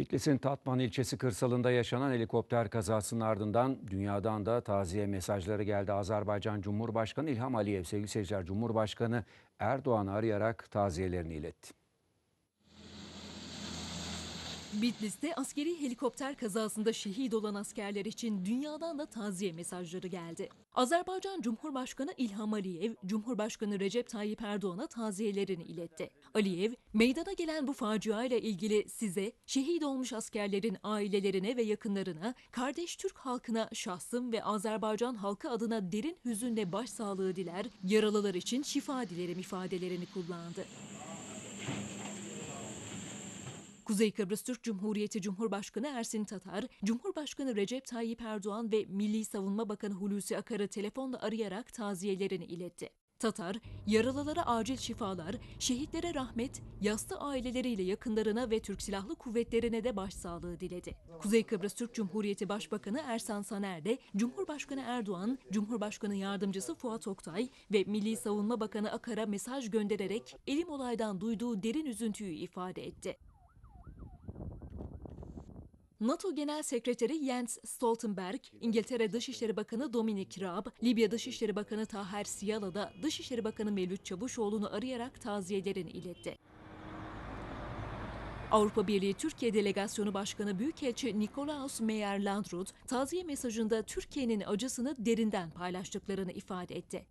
Bitlis'in Tatman ilçesi kırsalında yaşanan helikopter kazasının ardından dünyadan da taziye mesajları geldi. Azerbaycan Cumhurbaşkanı İlham Aliyev sevgili seyirciler Cumhurbaşkanı Erdoğan'ı arayarak taziyelerini iletti. Bitlis'te askeri helikopter kazasında şehit olan askerler için dünyadan da taziye mesajları geldi. Azerbaycan Cumhurbaşkanı İlham Aliyev, Cumhurbaşkanı Recep Tayyip Erdoğan'a taziyelerini iletti. Aliyev, meydana gelen bu facia ile ilgili size, şehit olmuş askerlerin ailelerine ve yakınlarına, kardeş Türk halkına şahsım ve Azerbaycan halkı adına derin hüzünle başsağlığı diler, yaralılar için şifa dilerim ifadelerini kullandı. Kuzey Kıbrıs Türk Cumhuriyeti Cumhurbaşkanı Ersin Tatar, Cumhurbaşkanı Recep Tayyip Erdoğan ve Milli Savunma Bakanı Hulusi Akar'ı telefonla arayarak taziyelerini iletti. Tatar, yaralılara acil şifalar, şehitlere rahmet, yastı aileleriyle yakınlarına ve Türk Silahlı Kuvvetlerine de başsağlığı diledi. Kuzey Kıbrıs Türk Cumhuriyeti Başbakanı Ersan Saner de Cumhurbaşkanı Erdoğan, Cumhurbaşkanı Yardımcısı Fuat Oktay ve Milli Savunma Bakanı Akar'a mesaj göndererek elim olaydan duyduğu derin üzüntüyü ifade etti. NATO Genel Sekreteri Jens Stoltenberg, İngiltere Dışişleri Bakanı Dominic Raab, Libya Dışişleri Bakanı Taher Siyala da Dışişleri Bakanı Mevlüt Çavuşoğlu'nu arayarak taziyelerini iletti. Avrupa Birliği Türkiye Delegasyonu Başkanı Büyükelçi Nikolaus Meyer-Landrut, taziye mesajında Türkiye'nin acısını derinden paylaştıklarını ifade etti.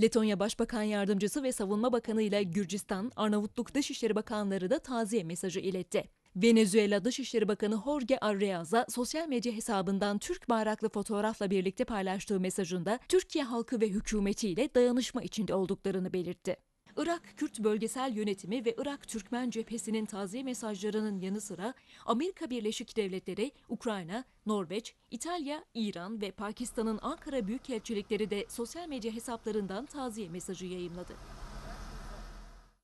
Letonya Başbakan Yardımcısı ve Savunma Bakanı ile Gürcistan, Arnavutluk Dışişleri Bakanları da taziye mesajı iletti. Venezuela Dışişleri Bakanı Jorge Arreaza sosyal medya hesabından Türk bayraklı fotoğrafla birlikte paylaştığı mesajında Türkiye halkı ve hükümetiyle dayanışma içinde olduklarını belirtti. Irak Kürt Bölgesel Yönetimi ve Irak Türkmen Cephesi'nin taziye mesajlarının yanı sıra Amerika Birleşik Devletleri, Ukrayna, Norveç, İtalya, İran ve Pakistan'ın Ankara Büyükelçilikleri de sosyal medya hesaplarından taziye mesajı yayımladı.